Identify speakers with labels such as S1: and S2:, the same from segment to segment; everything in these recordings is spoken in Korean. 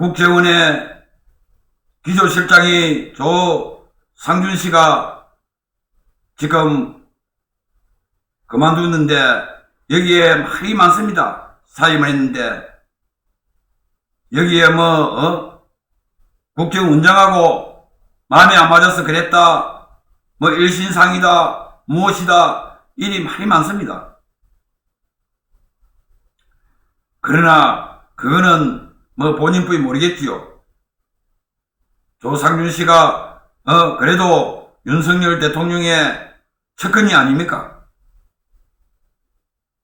S1: 국정원의 기조실장이 조상준 씨가 지금 그만두는데 여기에 말이 많습니다. 사임을 했는데 여기에 뭐 어? 국정원장하고 마음에 안 맞아서 그랬다. 뭐 일신상이다. 무엇이다. 일이 말이 많습니다. 그러나 그거는 뭐 본인 뿐이 모르겠지요. 조상준 씨가 어 그래도 윤석열 대통령의 측근이 아닙니까?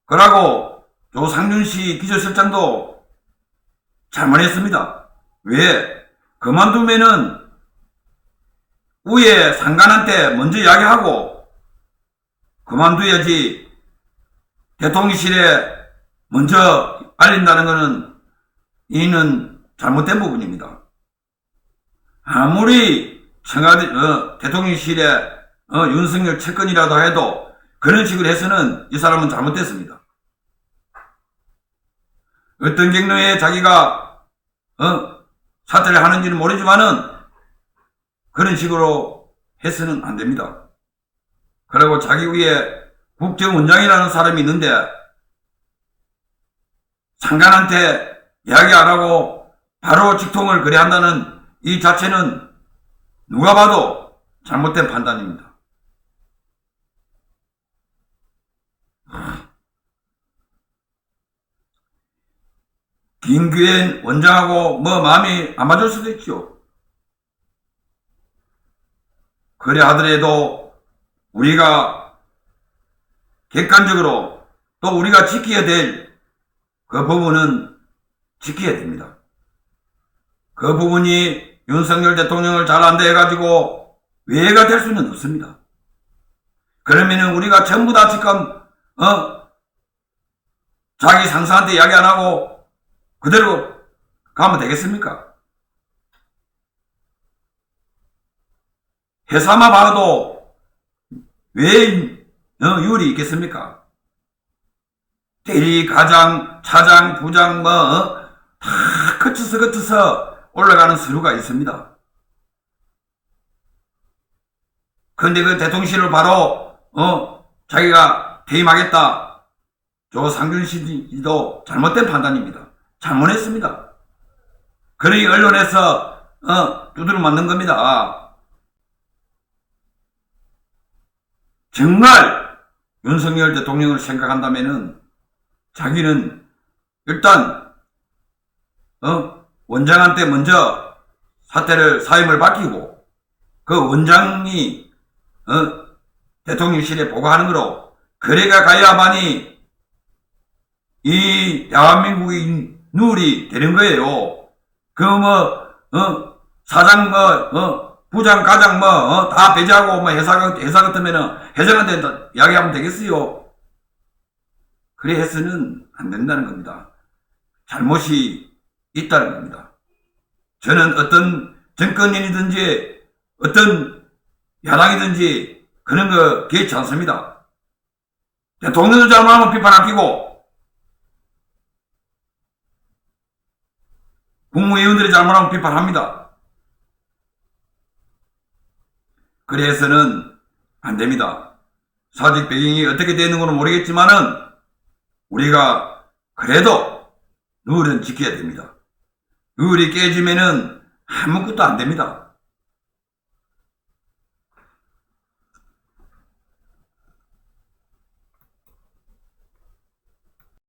S1: 그러고 조상준 씨 기조실장도 잘못했습니다. 왜? 그만두면은 위에 상관한테 먼저 이야기하고 그만둬야지 대통령실에 먼저 알린다는 것은 이는 잘못된 부분입니다. 아무리 청와대 어, 대통령실에 어, 윤석열 채권이라도 해도 그런 식으로 해서는 이 사람은 잘못됐습니다. 어떤 경로에 자기가 어, 사퇴를 하는지는 모르지만은 그런 식으로 해서는 안 됩니다. 그리고 자기 위에 국정원장이라는 사람이 있는데 상관한테 이야기 안 하고 바로 직통을 그래 한다는 이 자체는 누가 봐도 잘못된 판단입니다. 김규현 원장하고 뭐 마음이 안 맞을 수도 있죠. 그래 하더라도 우리가 객관적으로 또 우리가 지켜야 될 그 부분은 지켜야 됩니다. 그 부분이 윤석열 대통령을 잘 안다 해가지고 외해가 될 수는 없습니다. 그러면은 우리가 전부 다 지금 어 자기 상사한테 이야기 안 하고 그대로 가면 되겠습니까? 회사만 봐도 왜 어, 유리 있겠습니까? 대리, 가장, 차장, 부장 뭐 다 거쳐서 거쳐서 올라가는 서류가 있습니다. 근데 그 대통령실을 바로 어 자기가 퇴임하겠다. 조상준 씨도 잘못된 판단입니다. 잘못했습니다. 그러니 언론에서 어 두드려 맞는 겁니다. 정말 윤석열 대통령을 생각한다면은 자기는 일단 어 원장한테 먼저 사퇴를 사임을 맡기고 그 원장이 어 대통령실에 보고하는 거로 그래가 가야만이 이 대한민국이 누리 되는 거예요. 그뭐 어 사장 뭐 어 부장 가장 뭐다 배제하고 뭐 회사 회사 같으면은 회장한테 이야기하면 되겠어요. 그래 해서는 안 된다는 겁니다. 잘못이 있다는 겁니다. 저는 어떤 정권인이든지 어떤 야당이든지 그런 거 개의치 않습니다. 대통령도 잘못하면 비판 안 끼고 국무위원들이 잘못하면 비판합니다. 그래서는 안 됩니다. 사직 배경이 어떻게 되는 건 모르겠지만은 우리가 그래도 룰은 지켜야 됩니다. 룰이 깨지면은 아무것도 안 됩니다.